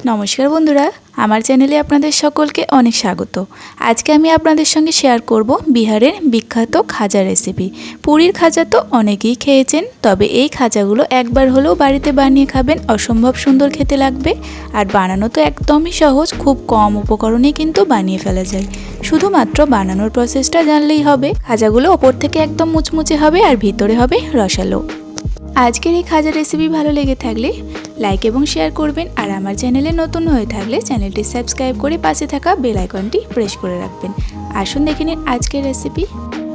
নমস্কার বন্ধুরা, আমার চ্যানেলে আপনাদের সকলকে অনেক স্বাগত। আজকে আমি আপনাদের সঙ্গে শেয়ার করব বিহারের বিখ্যাত খাজা রেসিপি পুরীর খাজা তো অনেকেই খেয়েছেন, তবে এই খাজাগুলো একবার হলেও বাড়িতে বানিয়ে খাবেন, অসম্ভব সুন্দর খেতে লাগবে। আর বানানো তো একদমই সহজ, খুব কম উপকরণে কিন্তু বানিয়ে ফেলা যায়। শুধুমাত্র বানানোর প্রসেসটা জানলেই হবে। খাজাগুলো ওপর থেকে একদম মুচমুচে হবে আর ভিতরে হবে রসালো। আজকের এই খাজা রেসিপি ভালো লেগে থাকলে লাইক এবং শেয়ার করবেন আর আমার চ্যানেলে নতুন হয়ে থাকলে চ্যানেলটি সাবস্ক্রাইব করে পাশে থাকা বেল আইকনটি প্রেস করে রাখবেন। আসুন দেখে নিন আজকের রেসিপি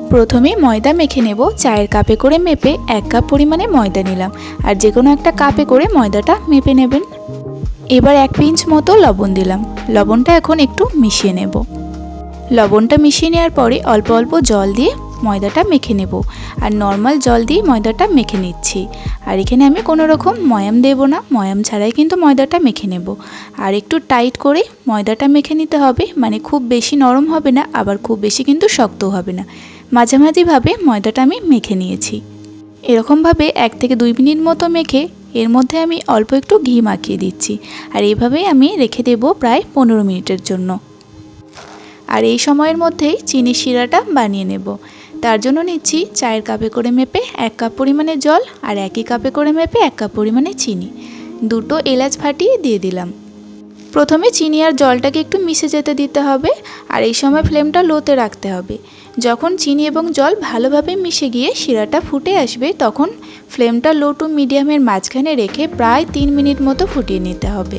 প্রথমে ময়দা মেখে নেব। চায়ের কাপে করে মেপে এক কাপ পরিমাণে ময়দা নিলাম। আর যে কোনো একটা কাপে করে ময়দাটা মেপে নেবেন। এবার এক পিঞ্চ মতো লবণ দিলাম। লবণটা এখন একটু মিশিয়ে নেব। লবণটা মিশিয়ে নেওয়ার পরে অল্প অল্প জল দিয়ে ময়দাটা মেখে নেব। আর নর্মাল জল দিয়ে ময়দাটা মেখে নিচ্ছি। আর এখানে আমি কোনো রকম ময়াম দেব না। ময়াম ছাড়াই কিন্তু ময়দাটা মেখে নেব। আর একটু টাইট করে ময়দাটা মেখে নিতে হবে। মানে খুব বেশি নরম হবে না, আবার খুব বেশি কিন্তু শক্তও হবে না। মাঝামাঝিভাবে ময়দাটা আমি মেখে নিয়েছি। এরকমভাবে এক থেকে দুই মিনিট মতো মেখে এর মধ্যে আমি অল্প একটু ঘি মাখিয়ে দিচ্ছি। আর এইভাবেই আমি রেখে দেব প্রায় পনেরো মিনিটের জন্য। আর এই সময়ের মধ্যেই চিনি শিরাটা বানিয়ে নেব। তার জন্য নিচ্ছি চায়ের কাপে করে মেপে এক কাপ পরিমাণে জল আর একই কাপে করে মেপে এক কাপ পরিমাণে চিনি। দুটো এলাচ ফাটিয়ে দিয়ে দিলাম। প্রথমে চিনি আর জলটাকে একটু মিশে যেতে দিতে হবে আর এই সময় ফ্লেমটা লোতে রাখতে হবে। যখন চিনি এবং জল ভালোভাবে মিশে গিয়ে শিরাটা ফুটে আসবে, তখন ফ্লেমটা লো টু মিডিয়ামের মাঝখানে রেখে প্রায় তিন মিনিট মতো ফুটিয়ে নিতে হবে।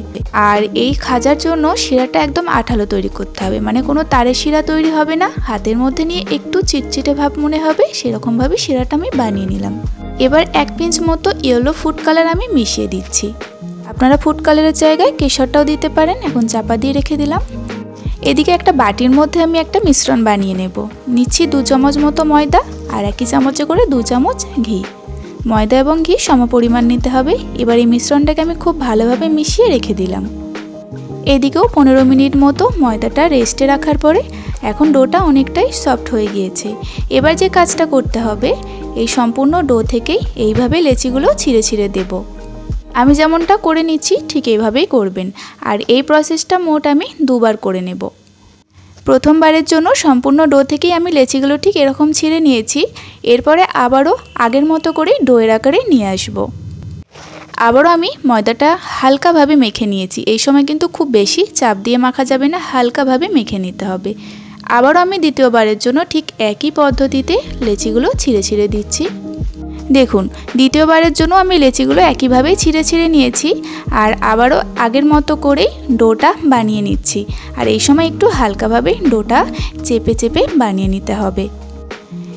আর এই খাজার জন্য শিরাটা একদম আঠালো তৈরি করতে হবে। মানে কোনো তারের শিরা তৈরি হবে না, হাতের মধ্যে নিয়ে একটু চিটচিটে ভাব মনে হবে, সেরকমভাবে শিরাটা আমি বানিয়ে নিলাম। এবার এক পিঞ্চ মতো ইয়েলো ফুড কালার আমি মিশিয়ে দিচ্ছি। আপনারা ফুড কালারের জায়গায় কেশরটাও দিতে পারেন এখন চাপা দিয়ে রেখে দিলাম। এদিকে একটা বাটির মধ্যে আমি একটা মিশ্রণ বানিয়ে নেব। নিচ্ছি দু চামচ মতো ময়দা আর একই চামচে করে দু চামচ ঘি। ময়দা এবং ঘি সমপরিমাণ নিতে হবে। এবার এই মিশ্রণটাকে আমি খুব ভালোভাবে মিশিয়ে রেখে দিলাম। এদিকেও পনেরো মিনিট মতো ময়দাটা রেস্টে রাখার পরে এখন ডোটা অনেকটাই সফট হয়ে গিয়েছে। এবার যে কাজটা করতে হবে, এই সম্পূর্ণ ডো থেকেই এইভাবে লেচিগুলো ছিঁড়ে ছিঁড়ে দেবো। আমি যেমনটা করে নিচ্ছি, ঠিক এইভাবেই করবেন। আর এই প্রসেসটা মোট আমি দুবার করে নেব। প্রথমবারের জন্য সম্পূর্ণ ডো থেকেই আমি লেচিগুলো ঠিক এরকম ছিঁড়ে নিয়েছি। এরপরে আবারও আগের মতো করেই ডোয়ের আকারে নিয়ে আসব। আবারও আমি ময়দাটা হালকাভাবে মেখে নিয়েছি। এই সময় কিন্তু খুব বেশি চাপ দিয়ে মাখা যাবে না, হালকাভাবে মেখে নিতে হবে। আবারও আমি দ্বিতীয়বারের জন্য ঠিক একই পদ্ধতিতে লেচিগুলো ছিঁড়ে ছিঁড়ে দিচ্ছি। দেখুন, দ্বিতীয়বারের জন্য আমি লেচিগুলো একইভাবেই ছিঁড়ে ছিঁড়ে নিয়েছি আর আবারও আগের মতো করেই ডোটা বানিয়ে নিচ্ছি। আর এই সময় একটু হালকাভাবে ডোটা চেপে চেপে বানিয়ে নিতে হবে।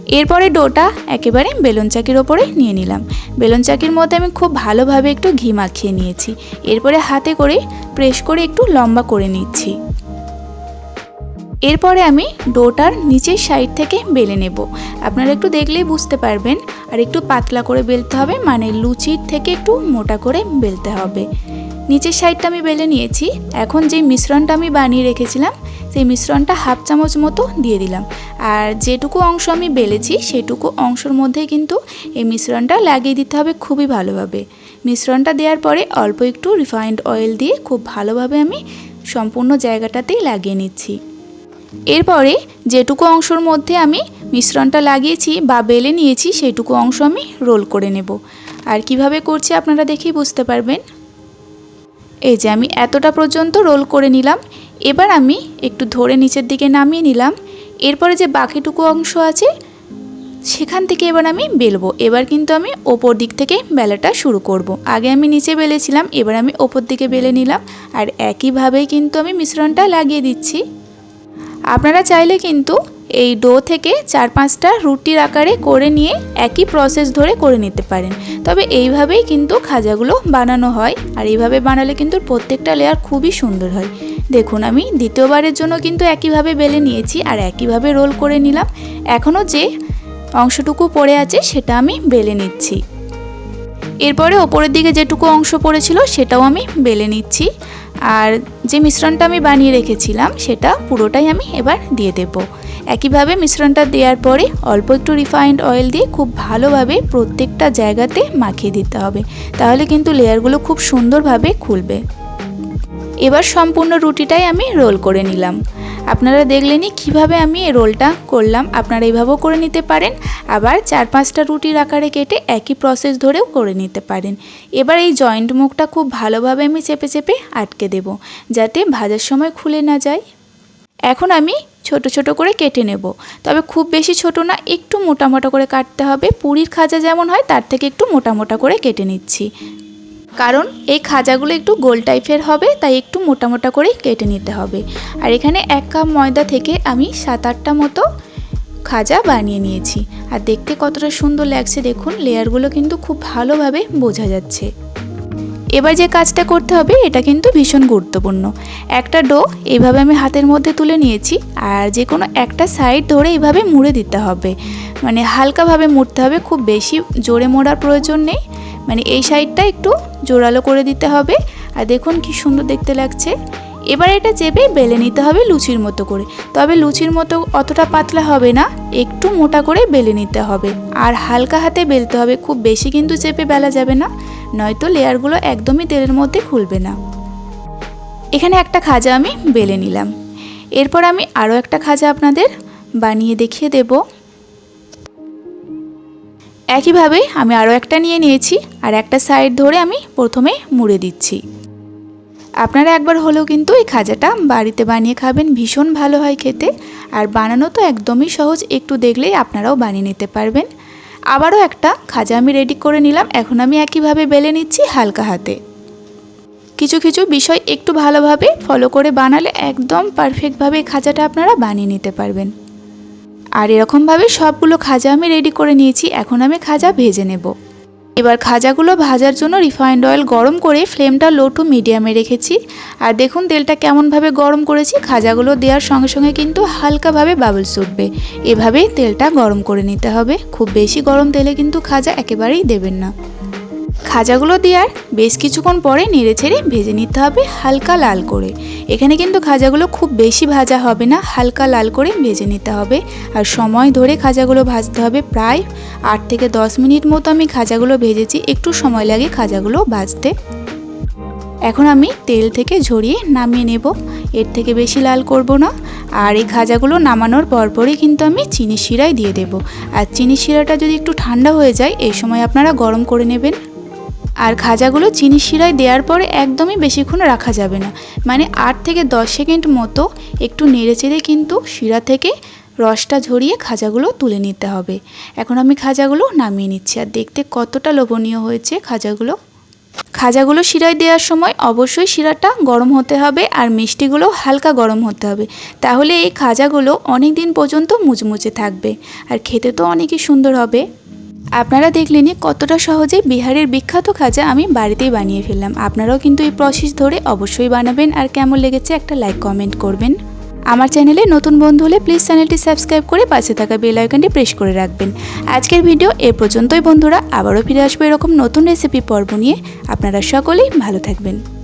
এরপরে ডোটা একেবারে বেলুন চাকির ওপরে নিয়ে নিলাম। বেলুন চাকির মধ্যে আমি খুব ভালোভাবে একটু ঘি মাখিয়ে নিয়েছি। এরপরে হাতে করে প্রেস করে একটু লম্বা করে নিচ্ছি। এরপরে আমি ডোটার নিচের সাইড থেকে বেলে নেব। আপনারা একটু দেখলেই বুঝতে পারবেন। আর একটু পাতলা করে বেলতে হবে মানে লুচির থেকে একটু মোটা করে বেলতে হবে। নিচের সাইডটা আমি বেলে নিয়েছি। এখন যে মিশ্রণটা আমি বানিয়ে রেখেছিলাম, সেই মিশ্রণটা হাফ চামচ মতো দিয়ে দিলাম। আর যেটুকু অংশ আমি বেলেছি, সেটুকু অংশের মধ্যে কিন্তু এই মিশ্রণটা লাগিয়ে দিতে হবে খুবই ভালোভাবে। মিশ্রণটা দেওয়ার পরে অল্প একটু রিফাইন্ড অয়েল দিয়ে খুব ভালোভাবে আমি সম্পূর্ণ জায়গাটাতেই লাগিয়ে নিচ্ছি। এরপরে যেটুকু অংশর মধ্যে আমি মিশ্রণটা লাগিয়েছি বা বেলে নিয়েছি সেটুকু অংশ আমি রোল করে নেব। আর কীভাবে করছি আপনারা দেখেই বুঝতে পারবেন। এই যে আমি এতটা পর্যন্ত রোল করে নিলাম। এবার আমি একটু ধরে নিচের দিকে নামিয়ে নিলাম। এরপরে যে বাকিটুকু অংশ আছে, সেখান থেকে এবার আমি বেলবো। এবার কিন্তু আমি ওপর দিক থেকে বেলাটা শুরু করব। আগে আমি নিচে বেলেছিলাম, এবার আমি ওপর দিকে বেলে নিলাম। আর একইভাবেই কিন্তু আমি মিশ্রণটা লাগিয়ে দিচ্ছি। আপনারা চাইলে কিন্তু এই ডো থেকে চার পাঁচটা রুটির আকারে করে নিয়ে একই প্রসেস ধরে করে নিতে পারেন। তবে এইভাবেই কিন্তু খাজাগুলো বানানো হয় আর এইভাবে বানালে কিন্তু প্রত্যেকটা লেয়ার খুবই সুন্দর হয়। দেখুন, আমি দ্বিতীয়বারের জন্য কিন্তু একইভাবে বেলে নিয়েছি আর একইভাবে রোল করে নিলাম। এখনও যে অংশটুকু পড়ে আছে সেটা আমি বেলে নিচ্ছি। এরপরে ওপরের দিকে যেটুকু অংশ পড়েছিল সেটাও আমি বেলে নিচ্ছি। আর যে মিশ্রণটা আমি বানিয়ে রেখেছিলাম সেটা পুরোটাই আমি এবার দিয়ে দেব। একইভাবে মিশ্রণটা দেওয়ার পরে অল্প একটু রিফাইন্ড অয়েল দিয়ে খুব ভালোভাবে প্রত্যেকটা জায়গাতে মাখিয়ে দিতে হবে। তাহলে কিন্তু লেয়ারগুলো খুব সুন্দরভাবে খুলবে। এবার সম্পূর্ণ রুটিটাই আমি রোল করে নিলাম। আপনারা দেখলেনই কীভাবে আমি রোলটা করলাম। আপনারা এইভাবেও করে নিতে পারেন। আবার চার পাঁচটা রুটির আকারে কেটে একই প্রসেস ধরেও করে নিতে পারেন। এবার এই জয়েন্ট মুখটা খুব ভালোভাবে আমি চেপে চেপে আটকে দেব, যাতে ভাজার সময় খুলে না যায়। এখন আমি ছোট ছোট করে কেটে নেব। তবে খুব বেশি ছোট না, একটু মোটা মোটা করে কাটতে হবে। পুরীর খাজা যেমন হয়, তার থেকে একটু মোটা মোটা করে কেটে নিচ্ছি। কারণ এই খাজাগুলো একটু গোল টাইপের হবে, তাই একটু মোটা মোটা করেই কেটে নিতে হবে। আর এখানে এক কাপ ময়দা থেকে আমি সাত আটটা মতো খাজা বানিয়ে নিয়েছি। আর দেখতে কতটা সুন্দর লাগছে দেখুন, লেয়ারগুলো কিন্তু খুব ভালোভাবে বোঝা যাচ্ছে। এবার যে কাজটা করতে হবে, এটা কিন্তু ভীষণ গুরুত্বপূর্ণ। একটা ডো এইভাবে আমি হাতের মধ্যে তুলে নিয়েছি, আর যে কোনো একটা সাইড ধরে এইভাবে মুড়ে দিতে হবে। মানে হালকাভাবে মুড়তে হবে, খুব বেশি জোরে মোড়ার প্রয়োজন নেই। মানে এই সাইডটা একটু জোরালো করে দিতে হবে। আর দেখুন কি সুন্দর দেখতে লাগছে। এবার এটা চেপে বেলে নিতে হবে লুচির মতো করে। তবে লুচির মতো অতটা পাতলা হবে না, একটু মোটা করে বেলে নিতে হবে। আর হালকা হাতে বেলতে হবে, খুব বেশি কিন্তু চেপে বেলা যাবে না, নয়তো লেয়ারগুলো একদমই তেলের মধ্যে খুলবে না। এখানে একটা খাজা আমি বেলে নিলাম। এরপর আমি আরও একটা খাজা আপনাদের বানিয়ে দেখিয়ে দেব। একইভাবে আমি আরও একটা নিয়ে নিয়েছি আর একটা সাইড ধরে আমি প্রথমে মুড়ে দিচ্ছি। আপনারা একবার হলেও কিন্তু এই খাজাটা বাড়িতে বানিয়ে খাবেন, ভীষণ ভালো হয় খেতে। আর বানানো তো একদমই সহজ, একটু দেখলেই আপনারাও বানিয়ে নিতে পারবেন। আবারও একটা খাজা আমি রেডি করে নিলাম, এখন আমি একইভাবে বেলে নিচ্ছি হালকা হাতে। কিছু কিছু বিষয় একটু ভালোভাবে ফলো করে বানালে একদম পারফেক্টভাবে খাজাটা আপনারা বানিয়ে নিতে পারবেন। আর এরকমভাবে সবগুলো খাজা আমি রেডি করে নিয়েছি, এখন আমি খাজা ভেজে নেব। এবার খাজাগুলো ভাজার জন্য রিফাইন্ড অয়েল গরম করে ফ্লেমটা লো টু মিডিয়ামে রেখেছি। আর দেখুন তেলটা কেমনভাবে গরম করেছি, খাজাগুলো দেওয়ার সঙ্গে সঙ্গে কিন্তু হালকাভাবে বাবলস উঠবে। এভাবেই তেলটা গরম করে নিতে হবে। খুব বেশি গরম তেলে কিন্তু খাজা একেবারেই দেবেন না। খাজাগুলো দেওয়ার বেশ কিছুক্ষণ পরে নেড়ে ছেড়ে ভেজে নিতে হবে হালকা লাল করে। এখানে কিন্তু খাজাগুলো খুব বেশি ভাজা হবে না, হালকা লাল করে ভেজে নিতে হবে। আর সময় ধরে খাজাগুলো ভাজতে হবে প্রায় আট থেকে দশ মিনিট মতো আমি খাজাগুলো ভেজেছি, একটু সময় লাগে খাজাগুলো ভাজতে। এখন আমি তেল থেকে ঝরিয়ে নামিয়ে নেব। এর থেকে বেশি লাল করব না। আর এই খাজাগুলো নামানোর পরপরই কিন্তু আমি চিনি শিরায় দিয়ে দেব। আর চিনি শিরাটা যদি একটু ঠান্ডা হয়ে যায়, এই সময় আপনারা গরম করে নেবেন। আর খাজাগুলো চিনি শিরায় দেওয়ার পরে একদমই বেশিক্ষণ রাখা যাবে না। মানে আট থেকে দশ সেকেন্ড মতো একটু নেড়ে চেড়ে কিন্তু শিরা থেকে রসটা ঝরিয়ে খাজাগুলো তুলে নিতে হবে। এখন আমি খাজাগুলো নামিয়ে নিচ্ছি। আর দেখতে কতটা লোভনীয় হয়েছে খাজাগুলো। খাজাগুলো শিরায় দেওয়ার সময় অবশ্যই শিরাটা গরম হতে হবে আর মিষ্টিগুলো হালকা গরম হতে হবে। তাহলে এই খাজাগুলো অনেক দিন পর্যন্ত মুচমুচে থাকবে। আর খেতে তো অনেকই সুন্দর হবে। আপনারা দেখলেনই কতটা সহজে বিহারের বিখ্যাত খাজা আমি বাড়িতেই বানিয়ে ফেললাম। আপনারাও কিন্তু এই প্রসেস ধরে অবশ্যই বানাবেন আর কেমন লেগেছে একটা লাইক কমেন্ট করবেন। আমার চ্যানেলে নতুন বন্ধু হলে প্লিজ চ্যানেলটি সাবস্ক্রাইব করে পাশে থাকা বেল আইকনটি প্রেস করে রাখবেন। আজকের ভিডিও এ পর্যন্তই বন্ধুরা, আবারও ফিরে আসব এরকম নতুন রেসিপি পর্ব নিয়ে। আপনারা সকলেই ভালো থাকবেন।